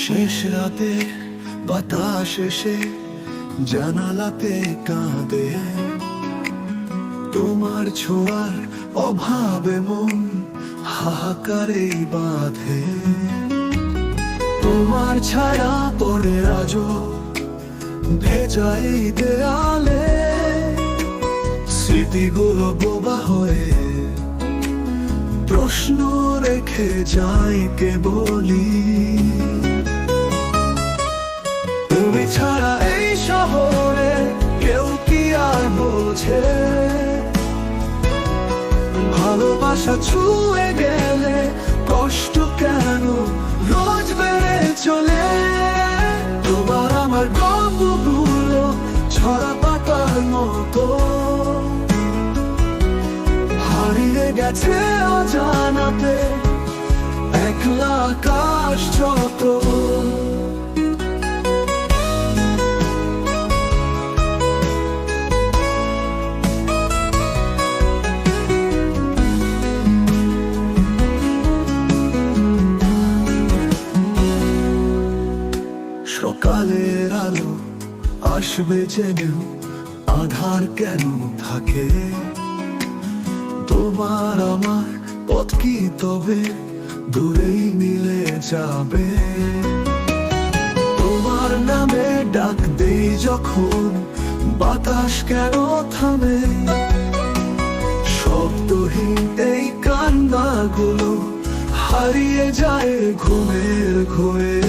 শেষ রাতে বাতাস এসে জানালাতে কাঁদে। তোমার ছোঁয়ার অভাবে মন হাহাকারে বাঁধে। তোমার ছায়া পড়ে আজো ভেজাই দেয়ালে, স্মৃতিগুলো বোবা হয়ে প্রশ্ন রেখে যাই কে বলি? তুমি ছাড়া এই শহরে কেউ কি আর বোঝে? ভালোবাসা ছুঁয়ে গেলে কষ্ট কেন রোজ বেড়ে চলে? তোমার আমার গল্পগুলো ছড়া পাতার মতো। হারিয়ে গেছে অজানাতে, একলা আকাশ যত সকালের আলো আসবে জেনেও আধার কেন থাকে? তোমার আমার পথ কি তবে? দূরেই মিলে যাবে। তোমার নামে ডাক দেই যখন বাতাস কেন থামে? শব্দহীন এই কান্নাগুলো হারিয়ে যায় ঘুমের ঘুয়ে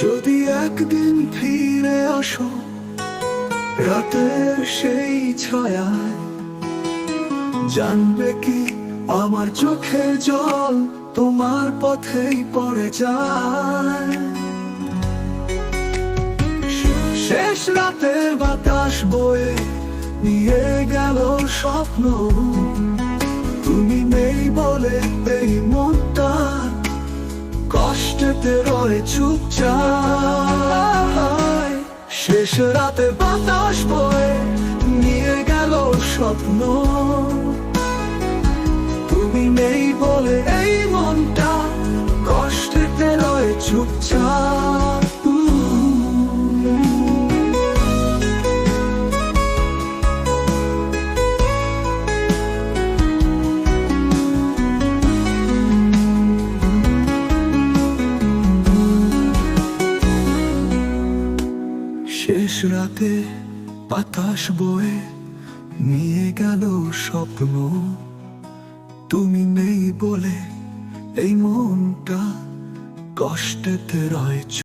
যদি একদিন ফিরে আসো, রাতের সেই ছায়ায়, জানবে কি আমার চোখে জল তোমার পথেই পড়ে যায়। শেষ রাতে বাতাস বয়ে নিয়ে গেল স্বপ্ন। তুমি নেই বলে কষ্টেতে চুপচাপ শেষ রাতে বাতাস বয়ে নিয়ে গেল স্বপ্ন। তুমি নেই বলে এই মনটা কষ্টেতে রয়ে চুপচাপ রাতে বাতাস বয়ে নিয়ে গেল স্বপ্ন। তুমি নেই বলে এই মনটা কষ্টেতে রয়েছ।